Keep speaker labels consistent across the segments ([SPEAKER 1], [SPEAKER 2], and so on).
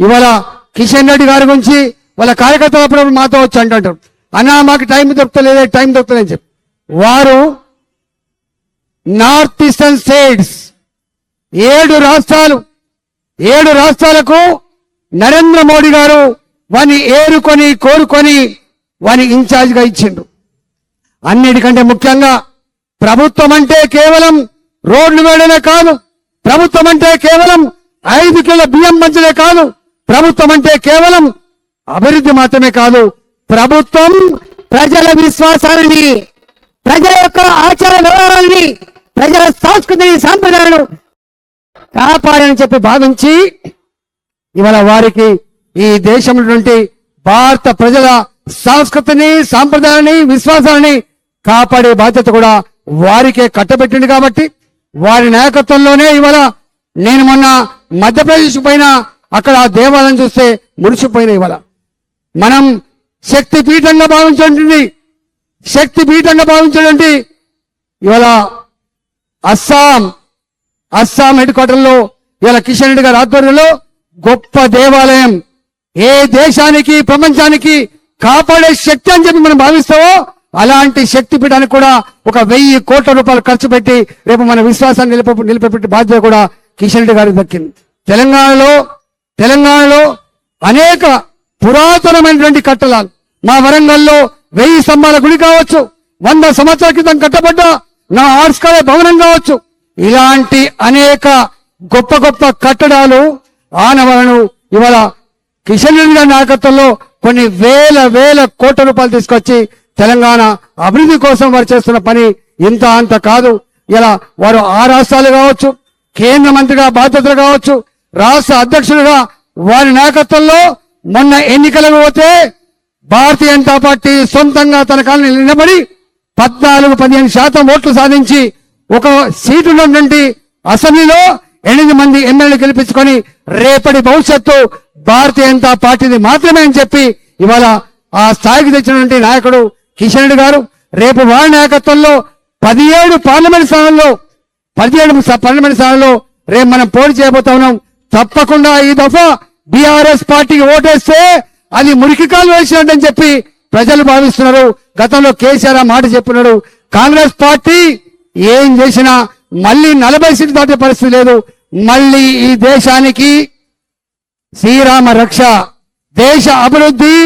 [SPEAKER 1] ఇవాళ కిషన్ రెడ్డి గారి గురించి వాళ్ళ కార్యకర్తలు అప్పుడప్పుడు మాతో వచ్చి అంటుంటారు. అన్నా మాకు టైం దొరుకుతలేదే టైం దొరుకుతలేదని చెప్పి. వారు నార్త్ ఈస్టర్న్ స్టేట్స్ ఏడు రాష్ట్రాలు ఏడు రాష్ట్రాలకు నరేంద్ర మోడీ గారు వాని ఏరుకొని కోరుకొని వాని ఇన్ఛార్జ్గా ఇచ్చిండు అన్నిటికంటే ముఖ్యంగా ప్రభుత్వం అంటే కేవలం రోడ్లు వేయడమే కాదు ప్రభుత్వం అంటే కేవలం ఐదు కిలో బియ్యం మంచిదే కాదు ప్రభుత్వం అంటే కేవలం అభివృద్ధి మాత్రమే కాదు ప్రభుత్వం ప్రజల విశ్వాసాలని ప్రజల యొక్క ఆచార వ్యవహారాన్ని ప్రజల సంస్కృతిని సాంప్రదాయాలను కాపాడని చెప్పి భావించి ఇవాళ వారికి ఈ దేశంలో నుండి భారత ప్రజల సంస్కృతిని సాంప్రదాయాన్ని విశ్వాసాలని కాపాడే బాధ్యత కూడా వారికే కట్టబెట్టింది కాబట్టి వారి నాయకత్వంలోనే ఇవాళ నేను మొన్న మధ్యప్రదేశ్ పైన అక్కడ ఆ దేవాలయం చూస్తే మురిసిపోయిన ఇవాళ. మనం శక్తి పీఠంగా భావించండి శక్తి పీఠంగా భావించండి ఇవాళ అస్సాం అస్సాం హెడ్ క్వార్టర్లో ఇవాళ కిషన్ రెడ్డి గారి ఆధ్వర్యంలో గొప్ప దేవాలయం. ఏ దేశానికి ప్రపంచానికి కాపాడే శక్తి అని చెప్పి మనం భావిస్తామో అలాంటి శక్తి పీఠానికి కూడా ఒక వెయ్యి కోట్ల రూపాయలు ఖర్చు పెట్టి రేపు మన విశ్వాసాన్ని నిలిపి నిలిపేపెట్టే బాధ్యత కూడా కిషన్ రెడ్డి గారికి దక్కింది. తెలంగాణలో తెలంగాణలో అనేక పురాతనమైనటువంటి కట్టడాలు. మా వరంగల్లో వెయ్యి స్తంభాల గుడి కావచ్చు వంద సంవత్సరాల క్రితం కట్టబడ్డ నా ఆర్ట్స్ కాలేజ్ భవనం కావచ్చు. ఇలాంటి అనేక గొప్ప గొప్ప కట్టడాలు ఆనవలను ఇవాళ కిషన్ రెడ్డి గారి నాయకత్వంలో కొన్ని వేల వేల కోట్ల రూపాయలు తీసుకొచ్చి తెలంగాణ అభివృద్ధి కోసం వారు చేస్తున్న పని ఇంత అంత కాదు. ఇలా వారు ఆ రాష్ట్రాలు కావచ్చు కేంద్ర మంత్రిగా బాధ్యతలు కావచ్చు రాష్ట్ర అధ్యక్షులుగా వారి నాయకత్వంలో మొన్న ఎన్నికలకు పోతే భారతీయ జనతా పార్టీ సొంతంగా తన కాలని నిలబడి పద్నాలుగు పదిహేను శాతం ఓట్లు సాధించి ఒక సీటు ఉన్నటువంటి అసెంబ్లీలో ఎనిమిది మంది ఎమ్మెల్యేలు గెలిపించుకొని రేపటి భవిష్యత్తు భారతీయ జనతా పార్టీని మాత్రమే అని చెప్పి ఇవాళ ఆ స్థాయికి తెచ్చినటువంటి నాయకుడు కిషన్ రెడ్డి గారు రేపు వారి నాయకత్వంలో పదిహేడు పార్లమెంట్ స్థానంలో పదిహేడు పార్లమెంట్ స్థానంలో రేపు మనం పోటీ చేయబోతా ఉన్నాం. తప్పకుండా ఈ దఫా బీఆర్ఎస్ పార్టీకి ఓటేస్తే అది మురికి కాలు వేసినట్టు చెప్పి ప్రజలు భావిస్తున్నారు. గతంలో కేసీఆర్ ఆ మాట చెప్పినాడు. కాంగ్రెస్ పార్టీ ఏం చేసినా మళ్ళీ నలభై సీట్లు దాటే పరిస్థితి లేదు. మళ్ళీ ఈ దేశానికి శ్రీరామ రక్ష. దేశ అభివృద్ధి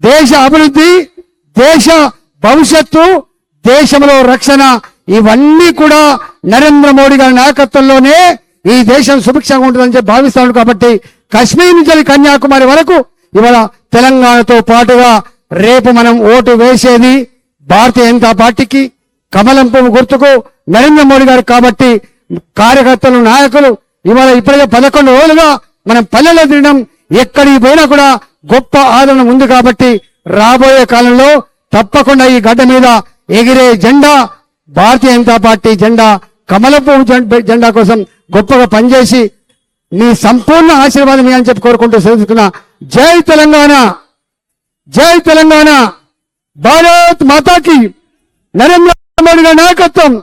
[SPEAKER 1] దేశ అభివృద్ధి దేశ భవిష్యత్తు దేశంలో రక్షణ ఇవన్నీ కూడా నరేంద్ర మోడీ గారి నాయకత్వంలోనే ఈ దేశం సుభిక్షంగా ఉంటుందని చెప్పి భావిస్తాను కాబట్టి కశ్మీర్ నుంచి కన్యాకుమారి వరకు ఇవాళ తెలంగాణతో పాటుగా రేపు మనం ఓటు వేసేది భారతీయ జనతా పార్టీకి కమలం పువ్వు గుర్తుకు నరేంద్ర మోడీ గారు కాబట్టి కార్యకర్తలు నాయకులు ఇవాళ ఇప్పటికే పదకొండు రోజులుగా మనం పల్లెల్లో తినడం ఎక్కడికి పోయినా కూడా గొప్ప ఆదరణ ఉంది కాబట్టి రాబోయే కాలంలో తప్పకుండా ఈ గడ్డ మీద ఎగిరే జెండా భారతీయ జనతా పార్టీ జెండా కమలపు జెండా కోసం గొప్పగా పనిచేసి మీ సంపూర్ణ ఆశీర్వాదం అని చెప్పి కోరుకుంటూ సెలవుతున్నా జై తెలంగాణ జై తెలంగాణ. భారత్ మాతాకి నరేంద్ర మోడీ నాయకత్వం.